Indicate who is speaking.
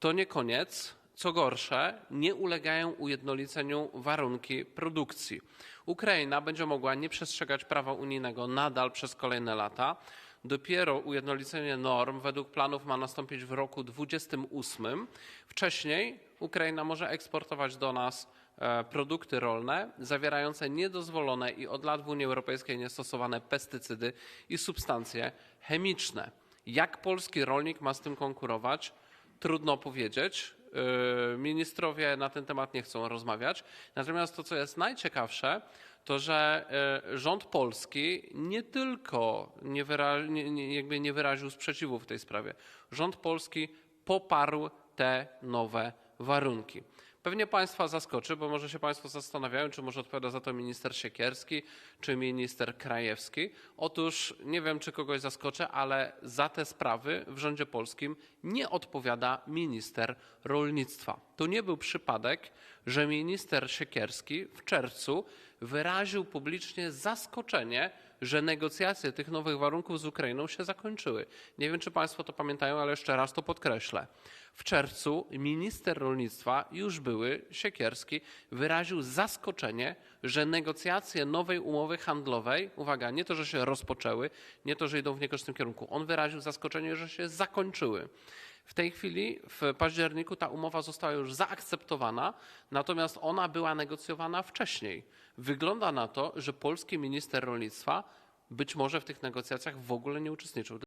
Speaker 1: To nie koniec. Co gorsze, nie ulegają ujednoliceniu warunki produkcji. Ukraina będzie mogła nie przestrzegać prawa unijnego nadal przez kolejne lata. Dopiero ujednolicenie norm według planów ma nastąpić w roku 2028. Wcześniej Ukraina może eksportować do nas e, produkty rolne zawierające niedozwolone i od lat w Unii Europejskiej niestosowane pestycydy i substancje chemiczne. Jak polski rolnik ma z tym konkurować? Trudno powiedzieć. Yy, Ministrowie na ten temat nie chcą rozmawiać. Natomiast to, co jest najciekawsze, to że yy, rząd polski nie tylko nie, wyra- nie, nie, jakby nie wyraził sprzeciwu w tej sprawie, rząd polski poparł te nowe warunki. Pewnie Państwa zaskoczy, bo może się Państwo zastanawiają, czy może odpowiada za to minister Siekierski, czy minister Krajewski. Otóż nie wiem, czy kogoś zaskoczę, ale za te sprawy w rządzie polskim nie odpowiada minister rolnictwa. To nie był przypadek, że minister Siekierski w czerwcu wyraził publicznie zaskoczenie, że negocjacje tych nowych warunków z Ukrainą się zakończyły. Nie wiem, czy Państwo to pamiętają, ale jeszcze raz to podkreślę. W czerwcu minister rolnictwa, już były Siekierski, wyraził zaskoczenie, że negocjacje nowej umowy handlowej, uwaga, nie to, że się rozpoczęły, nie to, że idą w niekorzystnym kierunku, on wyraził zaskoczenie, że się zakończyły. W tej chwili, w październiku, ta umowa została już zaakceptowana, natomiast ona była negocjowana wcześniej. Wygląda na to, że polski minister rolnictwa być może w tych negocjacjach w ogóle nie uczestniczył.